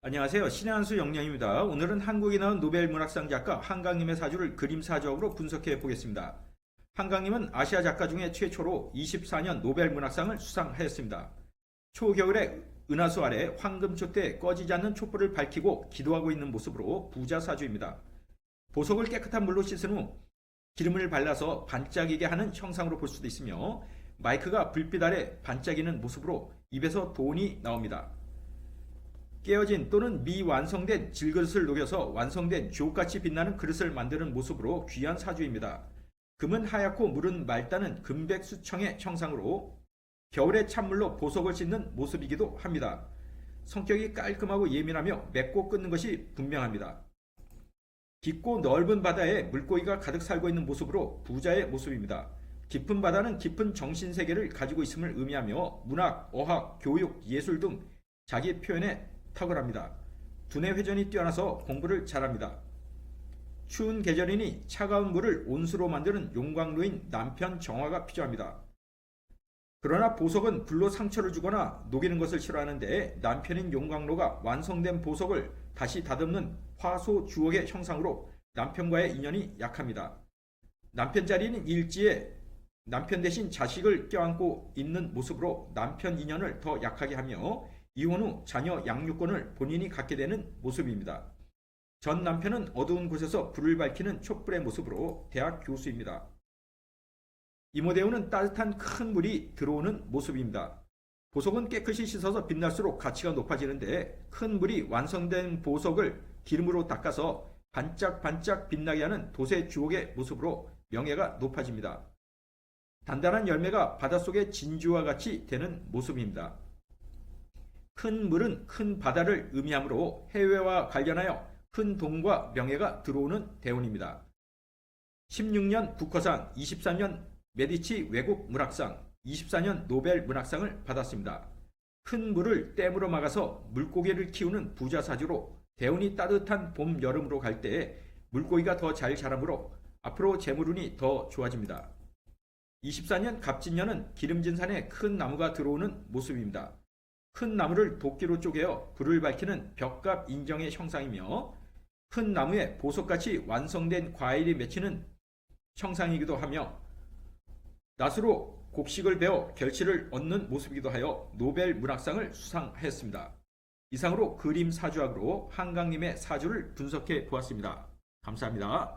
안녕하세요. 신의 한수 영령입니다. 오늘은 한국에 나온 노벨 문학상 작가 한강님의 사주를 그림 사주학으로 분석해 보겠습니다. 한강님은 아시아 작가 중에 최초로 24년 노벨 문학상을 수상하였습니다. 초겨울에 은하수 아래 황금초 때 꺼지지 않는 촛불을 밝히고 기도하고 있는 모습으로 부자 사주입니다. 보석을 깨끗한 물로 씻은 후 기름을 발라서 반짝이게 하는 형상으로 볼 수도 있으며 마이크가 불빛 아래 반짝이는 모습으로 입에서 돈이 나옵니다. 깨어진 또는 미완성된 질그릇을 녹여서 완성된 주옥같이 빛나는 그릇을 만드는 모습으로 귀한 사주입니다. 금은 하얗고 물은 맑다는 금백 수청의 형상으로 겨울에 찬물로 보석을 씻는 모습이기도 합니다. 성격이 깔끔하고 예민하며 맺고 끊는 것이 분명합니다. 깊고 넓은 바다에 물고기가 가득 살고 있는 모습으로 부자의 모습입니다. 깊은 바다는 깊은 정신 세계를 가지고 있음을 의미하며 문학, 어학, 교육, 예술 등 자기 표현에 탁월합니다. 두뇌 회전이 뛰어나서 공부를 잘합니다. 추운 계절이니 차가운 물을 온수로 만드는 용광로인 남편 정화가 필요합니다. 그러나 보석은 불로 상처를 주거나 녹이는 것을 싫어하는데 남편인 용광로가 완성된 보석을 다시 다듬는 화소 주옥의 형상으로 남편과의 인연이 약합니다. 남편 자리는 일지에 남편 대신 자식을 껴안고 있는 모습으로 남편 인연을 더 약하게 하며 이혼 후 자녀 양육권을 본인이 갖게 되는 모습입니다. 전 남편은 어두운 곳에서 불을 밝히는 촛불의 모습으로 대학 교수입니다. 이모대우는 따뜻한 큰 물이 들어오는 모습입니다. 보석은 깨끗이 씻어서 빛날수록 가치가 높아지는데 큰 물이 완성된 보석을 기름으로 닦아서 반짝반짝 빛나게 하는 도세 주옥의 모습으로 명예가 높아집니다. 단단한 열매가 바닷속의 진주와 같이 되는 모습입니다. 큰 물은 큰 바다를 의미하므로 해외와 관련하여 큰 돈과 명예가 들어오는 대운입니다. 16년 국허상, 23년 메디치 외국 문학상, 24년 노벨 문학상을 받았습니다. 큰 물을 댐으로 막아서 물고기를 키우는 부자 사주로 대운이 따뜻한 봄, 여름으로 갈 때에 물고기가 더 잘 자라므로 앞으로 재물운이 더 좋아집니다. 24년 갑진년은 기름진 산에 큰 나무가 들어오는 모습입니다. 큰 나무를 도끼로 쪼개어 불을 밝히는 벽갑 인정의 형상이며 큰 나무에 보석같이 완성된 과일이 맺히는 형상이기도 하며 낫으로 곡식을 베어 결실을 얻는 모습이기도 하여 노벨 문학상을 수상하였습니다. 이상으로 그림 사주학으로 한강님의 사주를 분석해 보았습니다. 감사합니다.